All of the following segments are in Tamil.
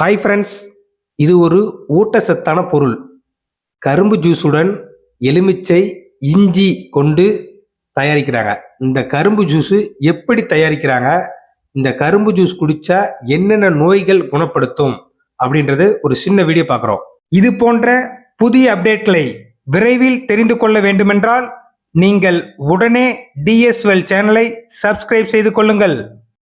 ஹாய் ஃப்ரெண்ட்ஸ் இது ஒரு ஊட்டச்சத்தான பொருள். கரும்பு ஜூஸுடன் எலுமிச்சை இஞ்சி கொண்டு தயாரிக்கிறாங்க. இந்த கரும்பு ஜூஸு எப்படி தயாரிக்கிறாங்க? இந்த கரும்பு ஜூஸ் குடிச்சா என்னென்ன நோய்கள் குணப்படுத்தும்? அப்படின்றது ஒரு சின்ன வீடியோ பார்க்குறோம். இது போன்ற புதிய அப்டேட்களை விரைவில் தெரிந்து கொள்ள வேண்டுமென்றால் நீங்கள் உடனே டிஎஸ்எல் சேனலை சப்ஸ்கிரைப் செய்து கொள்ளுங்கள்.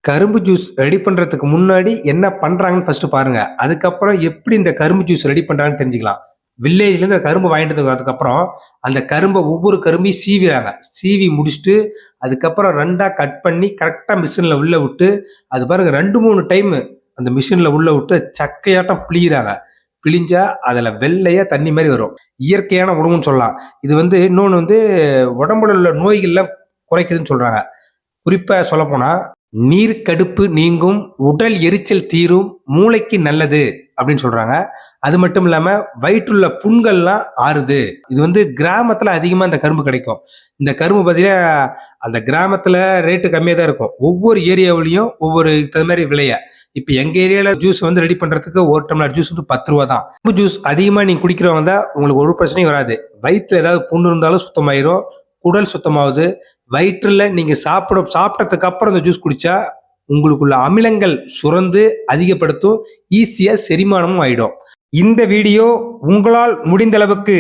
கரும்பு ஜூஸ் ரெடி பண்ணுறதுக்கு முன்னாடி என்ன பண்ணுறாங்கன்னு ஃபஸ்ட்டு பாருங்கள் அதுக்கப்புறம் எப்படி இந்த கரும்பு ஜூஸ் ரெடி பண்ணுறாங்கன்னு தெரிஞ்சுக்கலாம். வில்லேஜ்லேருந்து அந்த கரும்பு வாங்கிட்டு அதுக்கப்புறம் அந்த கரும்பை ஒவ்வொரு கரும்பையும் சீவிறாங்க. சீவி முடிச்சுட்டு அதுக்கப்புறம் ரெண்டாக கட் பண்ணி கரெக்டாக மிஷினில் உள்ளே விட்டு அது பாருங்கள் ரெண்டு மூணு டைம் அந்த மிஷினில் உள்ளே விட்டு சக்கையாட்டம் பிழிகிறாங்க பிழிஞ்சா அதில் வெள்ளையாக தண்ணி மாதிரி வரும். இயற்கையான உணவுன்னு சொல்லலாம். இது வந்து இன்னொன்று வந்து உடம்புல உள்ள நோய்கள்லாம் குறைக்குதுன்னு சொல்கிறாங்க குறிப்பாக சொல்லப்போனால் நீர்க்கடுப்பு நீங்கும் உடல் எரிச்சல் தீரும் மூளைக்கு நல்லது அப்படின்னு சொல்றாங்க. அது மட்டும் இல்லாம வயிற்றுள்ள புண்கள்லாம் ஆறுது. இது வந்து கிராமத்துல அதிகமா இந்த கரும்பு கிடைக்கும். இந்த கரும்பு பார்த்தீங்கன்னா அந்த கிராமத்துல ரேட்டு கம்மியாக தான் இருக்கும். ஒவ்வொரு ஏரியாவிலையும் ஒவ்வொரு தகுந்த மாதிரி விலைய. இப்போ எங்க ஏரியால ஜூஸ் வந்து ரெடி பண்றதுக்கு ஒரு டம்ளர் ஜூஸ் வந்து பத்து ரூபா தான். கரும்பு ஜூஸ் அதிகமா நீங்க குடிக்கிறவங்க தான் உங்களுக்கு ஒரு பிரச்சனையும் வராது. வயிற்றுல ஏதாவது புண்ணு இருந்தாலும் சுத்தமாயிரும். குடல் சுத்தமாகுது வயிற்றில் நீங்கள் சாப்பிட சாப்பிட்டதுக்கு அப்புறம் இந்த ஜூஸ் குடித்தா உங்களுக்குள்ள அமிலங்கள் சுரந்து அதிகப்படுத்தும் ஈஸியாக செரிமானமும் ஆயிடும். இந்த வீடியோ உங்களால் முடிந்த அளவுக்கு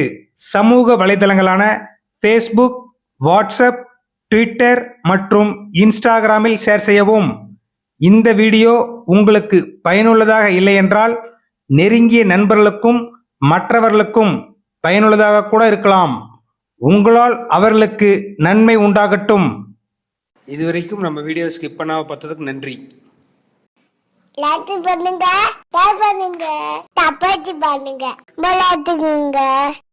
சமூக வலைதளங்களான ஃபேஸ்புக் வாட்ஸ்அப் ட்விட்டர் மற்றும் இன்ஸ்டாகிராமில் ஷேர் செய்யவும். இந்த வீடியோ உங்களுக்கு பயனுள்ளதாக இல்லை என்றால் நெருங்கிய நண்பர்களுக்கும் மற்றவர்களுக்கும் பயனுள்ளதாக கூட இருக்கலாம். உங்களால் அவர்களுக்கு நன்மை உண்டாகட்டும். இதுவரைக்கும் நம்ம வீடியோ ஸ்கிப் பண்ணாம பார்த்ததுக்கு நன்றி. லைக் பண்ணுங்க ஷேர் பண்ணுங்க தப்பாச்சு பண்ணுங்க விளையாட்டுக்குங்க